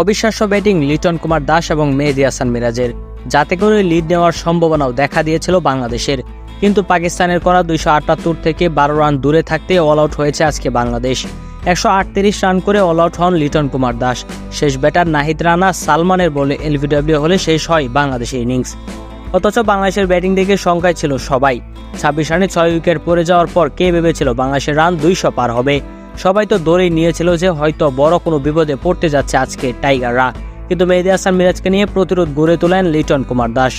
অবিশ্বাস্য ব্যাটিং লিটন কুমার দাস এবং মেহেদি হাসান মিরাজের। যাতে করে লিড নেওয়ার সম্ভাবনাও দেখা দিয়েছিল বাংলাদেশের। কিন্তু পাকিস্তানের করা দুইশো আটাত্তর থেকে বারো রান দূরে থাকতে অল আউট হয়েছে আজকে বাংলাদেশ। একশো আটত্রিশ রান করে অল আউট হন লিটন কুমার দাস। শেষ ব্যাটার নাহিদ রানা সালমানের বলে এলবিডব্লিউ হলে শেষ হয় বাংলাদেশের ইনিংস। অথচ বাংলাদেশের ব্যাটিং দিকে শঙ্কায় ছিল সবাই। ছাব্বিশ রানে ছয় উইকেট পড়ে যাওয়ার পর কে ভেবেছিল বাংলাদেশের রান দুইশো পার হবে? সবাই তো দৌড়েই নিয়েছিল যে হয়তো বড় কোনো বিপদে পড়তে যাচ্ছে আজকে টাইগাররা কিন্তু মেহেদি হাসান মিরাজকে নিয়ে প্রতিরোধ গড়ে তোলেন লিটন কুমার দাস।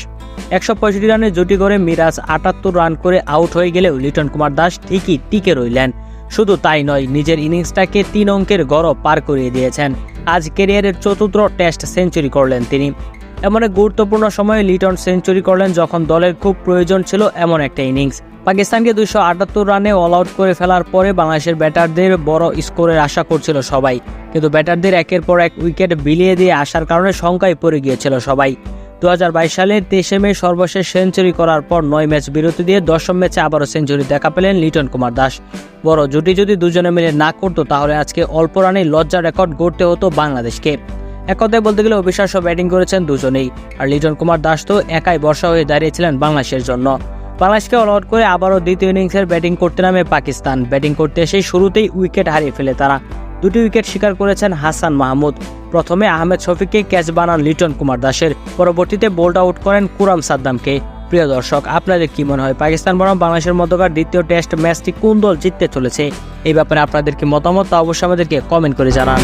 একশো পঁয়ষট্টি রানের জুটি করে মিরাজ আটাত্তর রান করে আউট হয়ে গেলেও লিটন কুমার দাস ঠিকই টিকে রইলেন। শুধু তাই নয়, নিজের ইনিংসটাকে তিন অঙ্কের গড় পার করিয়ে দিয়েছেন। আজ ক্যারিয়ারের চতুর্থ টেস্ট সেঞ্চুরি করলেন তিনি। এমন এক গুরুত্বপূর্ণ সময়ে লিটন সেঞ্চুরি করলেন যখন দলের খুব প্রয়োজন ছিল এমন একটা ইনিংস। পাকিস্তানকে দুইশো আটাত্তর রানে অল আউট করে ফেলার পরে বাংলাদেশের ব্যাটারদের বড় স্কোরের আশা করছিল সবাই। কিন্তু ব্যাটারদের একের পর এক উইকেট বিলিয়ে দিয়ে আসার কারণে শঙ্কায় পড়ে গিয়েছিল সবাই। দু হাজার বাইশ সালে তেইশে মে সর্বশেষ সেঞ্চুরি করার পর নয় ম্যাচ বিরতি দিয়ে দশম ম্যাচে আবারও সেঞ্চুরি দেখা পেলেন লিটন কুমার দাস। বড় জুটি যদি দুজনে মিলে না করতো, তাহলে আজকে অল্প রানে লজ্জা রেকর্ড গড়তে হতো বাংলাদেশকে। এক কথায় বলতে গেলে অবিশ্বাস্য ব্যাটিং করেছেন দুজনেই। আর লিটন কুমার দাস তো একাই বর্ষা হয়ে দাঁড়িয়েছিলেন বাংলাদেশের জন্য। বাংলাদেশকে অল আউট করে আবারও দ্বিতীয় ইনিংসের ব্যাটিং করতে নামে পাকিস্তান। ব্যাটিং করতে এসে শুরুতেই উইকেট হারিয়ে ফেলে তারা। দুটি উইকেট শিকার করেছেন হাসান মাহমুদ। প্রথমে আহমেদ শফিককে ক্যাচ বানান লিটন কুমার দাসের। পরবর্তীতে বোল্ড আউট করেন কুরাম সাদ্দামকে। প্রিয় দর্শক, আপনাদের কি মনে হয় পাকিস্তান বনাম বাংলাদেশের মধ্যকার দ্বিতীয় টেস্ট ম্যাচটি কোন দল জিততে চলেছে? এই ব্যাপারে আপনাদের কি মতামত তা অবশ্যই আমাদেরকে কমেন্ট করে জানান।